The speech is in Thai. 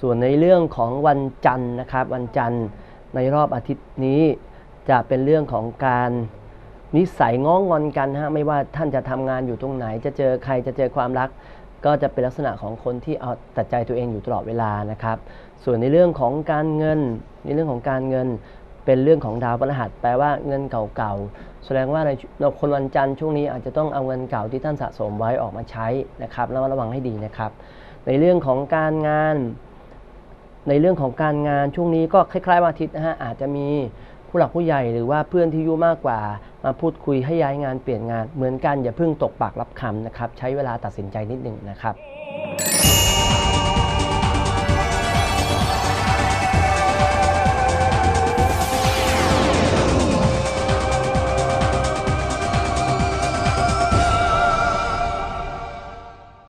ส่วนในเรื่องของวันจันทร์นะครับ วันจันทร์ในรอบอาทิตย์นี้จะเป็นเรื่องของการนิสัยง้องอนกันฮะไม่ว่าท่านจะทำงานอยู่ตรงไหน จะเจอใครจะเจอความรัก ก็จะเป็นลักษณะของคนที่เอาแต่ใจตัวเองอยู่ตลอดเวลานะครับ ส่วนในเรื่องของการเงิน ในเรื่องของการเงินเป็นเรื่องของดาวพฤหัสแปลว่าเงินเก่าๆ แสดงว่าในคนวันจันทร์ช่วงนี้อาจจะต้องเอาเงินเก่าที่ท่านสะสมไว้ออกมาใช้นะครับแล้วระวังให้ดีนะครับ ในเรื่องของการงาน ในเรื่องของการงานช่วงนี้ก็คล้ายๆวันอาทิตย์นะฮะอาจจะมีผู้หลักผู้ใหญ่หรือว่าเพื่อนที่อายุมากกว่า มาพูดคุยให้ย้ายงานเปลี่ยนงานเหมือนกันอย่าเพิ่งตกปากรับคำนะครับใช้เวลาตัดสินใจนิดหนึ่งนะครับ